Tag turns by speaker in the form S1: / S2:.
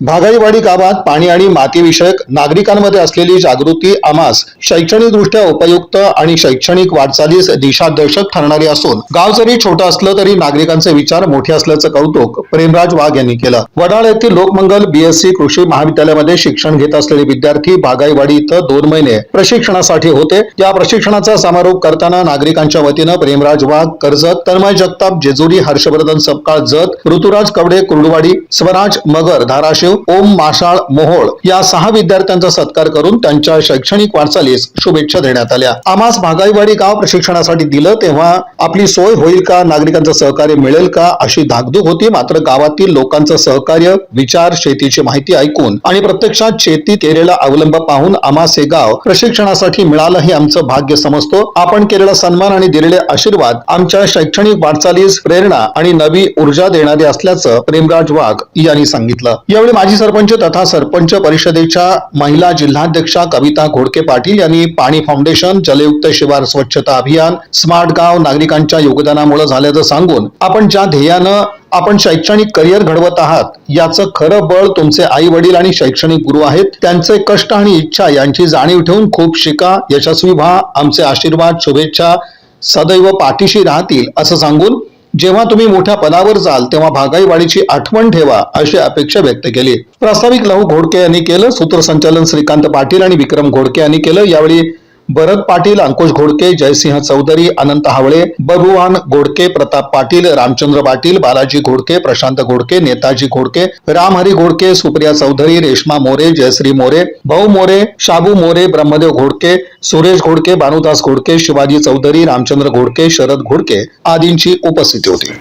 S1: भागाईवाडी गावात पाणी आणि मातीविषयक नागरिकांमध्ये असलेली जागृती आमास शैक्षणिकदृष्ट्या उपयुक्त आणि शैक्षणिक वाटचालीस दिशादर्शक ठरणारी असून गाव जरी छोटं असलं तरी नागरिकांचे विचार मोठे असल्याचं कौतुक प्रेमराज वाघ यांनी केलं. वडाळ येथील लोकमंगल बीएससी कृषी महाविद्यालयामध्ये शिक्षण घेत असलेले विद्यार्थी भागाईवाडी इथं दोन महिने प्रशिक्षणासाठी होते. या प्रशिक्षणाचा समारोप करताना नागरिकांच्या वतीनं प्रेमराज वाघ कर्जत तन्मय जगताप जेजुरी हर्षवर्धन सपकाळ जत ऋतुराज कवडे कुर्डुवाडी स्वराज मगर धाराशिव ओम माशाळ मोहोळ या सहा विद्यार्थ्यांचा सत्कार करून त्यांच्या शैक्षणिक वाटचालीस शुभेच्छा देण्यात आल्या. आम्हास भागाईवाडी गाव प्रशिक्षणासाठी दिलं तेव्हा आपली सोय होईल का? नागरिकांचं सहकार्य मिळेल का? अशी धाकधूक होती. मात्र गावातील लोकांचं सहकार्य विचार शेतीची माहिती ऐकून आणि प्रत्यक्षात शेती केलेला अवलंब पाहून आम्हास हे गाव प्रशिक्षणासाठी मिळालं हे आमचं भाग्य समजतो. आपण केलेला सन्मान आणि दिलेले आशीर्वाद आमच्या शैक्षणिक वाटचालीस प्रेरणा आणि नवी ऊर्जा देणारे असल्याचं प्रेमराज वाघ यांनी सांगितलं. यावेळी माजी सरपंच तथा सरपंच परिषदेच्या महिला जिल्हाध्यक्षा कविता घोडके पाटील यांनी पाणी फाउंडेशन जलयुक्त शिवार स्वच्छता अभियान स्मार्ट गाव नागरिकांच्या योगदानामुळे झाल्याचं सांगून आपण ज्या ध्येयानं आपण शैक्षणिक करिअर घडवत आहात याचं खरं बळ तुमचे आई वडील आणि शैक्षणिक गुरु आहेत. त्यांचे कष्ट आणि इच्छा यांची जाणीव ठेवून खूप शिका यशस्वी व्हा. आमचे आशीर्वाद शुभेच्छा सदैव पाठीशी राहतील असं सांगून जेव्हा तुम्ही मोठ्या पदावर जाल तेव्हा भागाईवाडीची आठवण ठेवा अशी अपेक्षा व्यक्त केली. प्रास्ताविक लहू घोडके यांनी केलं सूत्रसंचालन श्रीकांत पाटील आणि विक्रम घोडके यांनी केलं. यावेळी भरत पाटील अंकुश घोडके जयसिंह चौधरी अनंत हावळे बबुवान घोडके प्रताप पाटील रामचंद्र पाटील बालाजी घोडके प्रशांत घोडके नेताजी घोडके रामहरी घोडके सुप्रिया चौधरी रेश्मा मोरे जयश्री मोरे भाऊ मोरे शाबू मोरे ब्रह्मदेव घोडके सुरेश घोडके भानुदास घोडके शिवाजी चौधरी रामचंद्र घोडके शरद घोडके आदींची उपस्थिती होती.